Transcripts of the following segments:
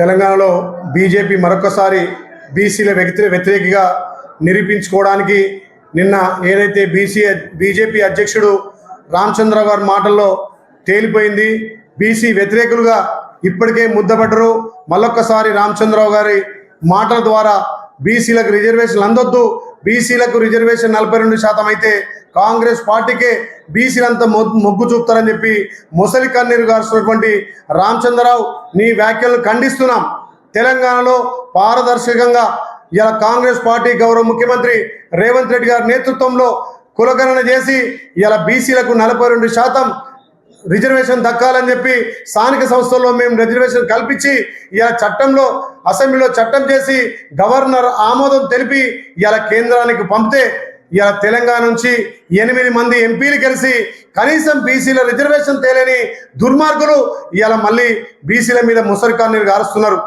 తెలంగాణలో బీజేపీ మరొకసారి బీసీల వ్యతిరే వ్యతిరేకిగా నిరూపించుకోవడానికి నిన్న ఏదైతే బీసీ బీజేపీ అధ్యక్షుడు రామచంద్ర గారి మాటల్లో తేలిపోయింది. బీసీ వ్యతిరేకులుగా ఇప్పటికే ముద్దపడ్డరు. మళ్ళొక్కసారి రామచంద్రరావు గారి మాటల ద్వారా బీసీలకు రిజర్వేషన్లు అందొద్దు. బీసీలకు రిజర్వేషన్ నలభై రెండు శాతం అయితే కాంగ్రెస్ పార్టీకే బీసీలంతా మొగ్గు చూపుతారని చెప్పి మొసలి కన్నీరు గారుస్తున్నటువంటి రామచంద్రరావు నీ వ్యాఖ్యలను ఖండిస్తున్నాం. తెలంగాణలో పారదర్శకంగా ఇలా కాంగ్రెస్ పార్టీ గౌరవ ముఖ్యమంత్రి రేవంత్ రెడ్డి గారి నేతృత్వంలో కులగణన చేసి ఇలా బీసీలకు నలభై రెండు శాతం రిజర్వేషన్ దక్కాలని చెప్పి స్థానిక సంస్థల్లో మేము రిజర్వేషన్ కల్పించి ఇలా చట్టంలో అసెంబ్లీలో చట్టం చేసి గవర్నర్ ఆమోదం తెలిపి ఇలా కేంద్రానికి పంపితే ఇలా తెలంగాణ నుంచి ఎనిమిది మంది ఎంపీలు కలిసి కనీసం బీసీల రిజర్వేషన్ తేలేని దుర్మార్గులు ఇలా మళ్ళీ బీసీల మీద ముసరి కన్నీరు గారుస్తున్నారు.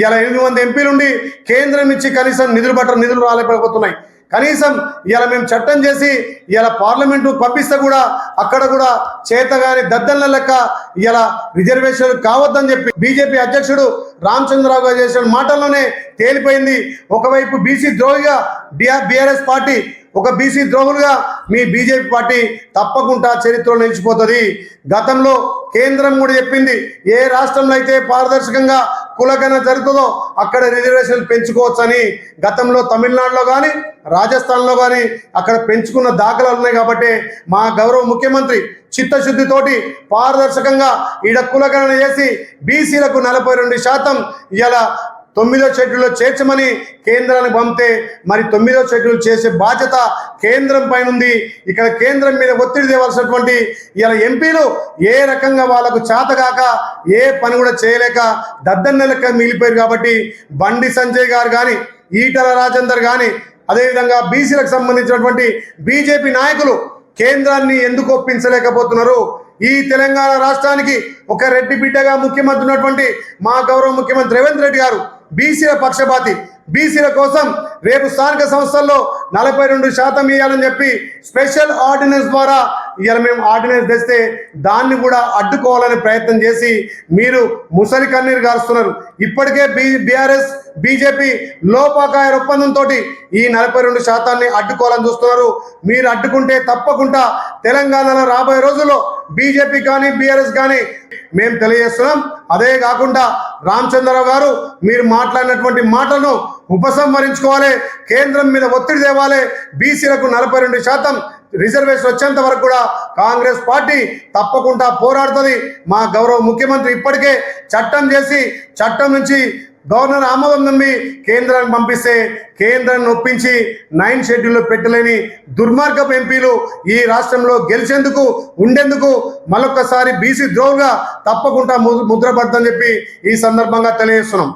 ఇలా ఎనిమిది మంది ఎంపీలుండి కేంద్రం నుంచి కనీసం నిధులు పట్ట నిధులు రాలేకపోతున్నాయి. కనీసం ఇలా మేము చట్టం చేసి ఇలా పార్లమెంటు పంపిస్తే కూడా అక్కడ కూడా చేతగాని దద్దల్ల లెక్క ఇలా రిజర్వేషన్ కావద్దని చెప్పి బీజేపీ అధ్యక్షుడు రామచంద్రరావు గారు చేసిన మాటల్లోనే తేలిపోయింది. ఒకవైపు బీసీ ద్రోహిగా డిఆర్ బీఆర్ఎస్ పార్టీ ఒక బీసీ ద్రోహులుగా మీ బీజేపీ పార్టీ తప్పకుండా చరిత్రలో నిలిచిపోతుంది. గతంలో కేంద్రం కూడా చెప్పింది ఏ రాష్ట్రంలో అయితే పారదర్శకంగా కులగణ జరుగుతుందో అక్కడ రిజర్వేషన్లు పెంచుకోవచ్చని గతంలో తమిళనాడులో కానీ రాజస్థాన్లో కానీ అక్కడ పెంచుకున్న దాఖలాలు ఉన్నాయి కాబట్టి మా గౌరవ ముఖ్యమంత్రి చిత్తశుద్ధితోటి పారదర్శకంగా ఈడ కులగణన చేసి బీసీలకు నలభై రెండు శాతం ఇలా తొమ్మిదో షెడ్యూల్లో చేర్చమని కేంద్రానికి పంపితే మరి తొమ్మిదో షెడ్యూల్ చేసే బాధ్యత కేంద్రం పైన ఉంది. ఇక్కడ కేంద్రం మీద ఒత్తిడి తేవలసినటువంటి ఇలా ఎంపీలు ఏ రకంగా వాళ్ళకు చేతగాక ఏ పని కూడా చేయలేక దద్దన్న లెక్క మిగిలిపోయారు కాబట్టి బండి సంజయ్ గారు కానీ ఈటల రాజేందర్ కానీ అదేవిధంగా బీసీలకు సంబంధించినటువంటి బీజేపీ నాయకులు కేంద్రాన్ని ఎందుకు ఒప్పించలేకపోతున్నారు? ఈ తెలంగాణ రాష్ట్రానికి ఒక రెడ్డి బిడ్డగా ముఖ్యమంత్రి ఉన్నటువంటి మా గౌరవ ముఖ్యమంత్రి రేవంత్ రెడ్డి గారు బీసీల పక్షపాతి. బీసీల కోసం రేపు స్థానిక సంస్థల్లో నలభై రెండు శాతం ఇవ్వాలని చెప్పి స్పెషల్ ఆర్డినెన్స్ ద్వారా ఇవాళ మేము ఆర్డినెన్స్ తెస్తే దాన్ని కూడా అడ్డుకోవాలని ప్రయత్నం చేసి మీరు ముసలి కన్నీరు గారుస్తున్నారు. ఇప్పటికే బీ బీఆర్ఎస్ బీజేపీ లోపాకాయ ఒప్పందంతో ఈ నలభై రెండు శాతాన్ని అడ్డుకోవాలని చూస్తున్నారు. మీరు అడ్డుకుంటే తప్పకుండా తెలంగాణలో రాబోయే రోజుల్లో బీజేపీ కానీ బీఆర్ఎస్ కానీ మేము తెలియజేస్తున్నాం. అదే కాకుండా రామచంద్రరావు గారు మీరు మాట్లాడినటువంటి మాటలను ఉపసంహరించుకోవాలి. కేంద్రం మీద ఒత్తిడి తేవాలి. బీసీలకు నలభై రెండు శాతం రిజర్వేషన్ వచ్చేంత వరకు కూడా కాంగ్రెస్ పార్టీ తప్పకుండా పోరాడుతుంది. మా గౌరవ ముఖ్యమంత్రి ఇప్పటికే చట్టం చేసి చట్టం నుంచి గవర్నర్ ఆమోదం నమ్మి కేంద్రానికి పంపిస్తే కేంద్రాన్ని ఒప్పించి నైన్ షెడ్యూల్లో పెట్టలేని దుర్మార్గపు ఎంపీలు ఈ రాష్ట్రంలో గెలిచేందుకు ఉండేందుకు మరొకసారి బీసీ ద్రోహులుగా తప్పకుండా ము- చెప్పి ఈ సందర్భంగా తెలియజేస్తున్నాం.